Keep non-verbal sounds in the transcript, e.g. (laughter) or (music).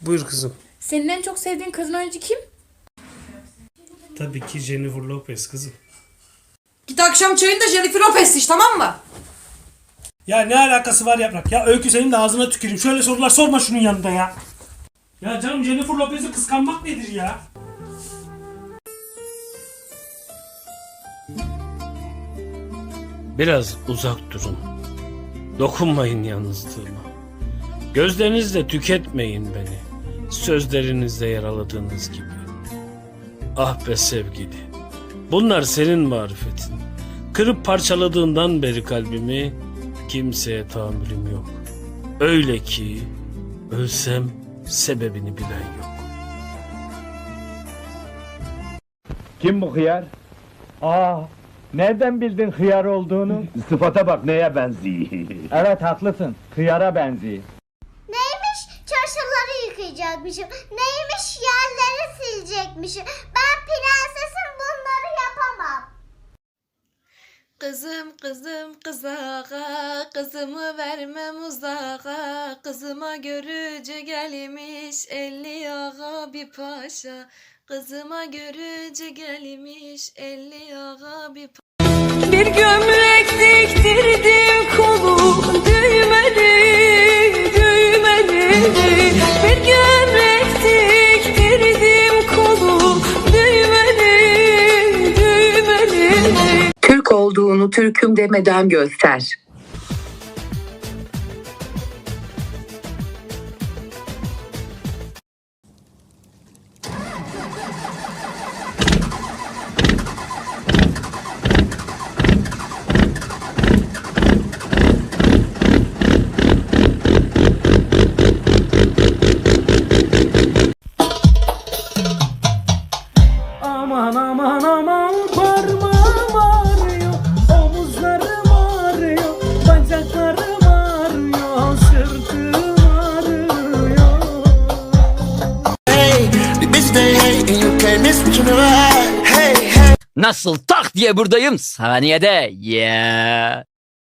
Buyur kızım. Senin en çok sevdiğin kadın oyuncu kim? Tabii ki Jennifer Lopez kızım. Git akşam çayında Jennifer Lopez iç tamam mı? Ya ne alakası var yaprak? Ya Öykü senin de ağzına tüküreyim. Şöyle sorular sorma şunun yanında ya. Ya canım Jennifer Lopez'i kıskanmak nedir ya? Biraz uzak durun. Dokunmayın yalnızlığıma. Gözlerinizle tüketmeyin beni. Sözlerinizle yaraladığınız gibi. Ah be sevgili. Bunlar senin marifetin. Kırıp parçaladığından beri kalbimi kimseye tahammülüm yok. Öyle ki ölsem sebebini bilen yok. Kim bu hıyar? Aa, nereden bildin hıyar olduğunu? (laughs) Sıfata bak neye benziyor. evet haklısın, hıyara benziyor. Çarşafları yıkayacakmışım. Neymiş? Yerleri silecekmişim. Ben prensesim bunları yapamam. Kızım kızım kızağa, kızımı vermem uzağa, kızıma görücü gelmiş elli ağa bir paşa. Kızıma görücü gelmiş elli ağa bir paşa. Bir gömlek diktirdim Türk'üm demeden göster. Nasıl tak diye buradayım saniyede. Yeah.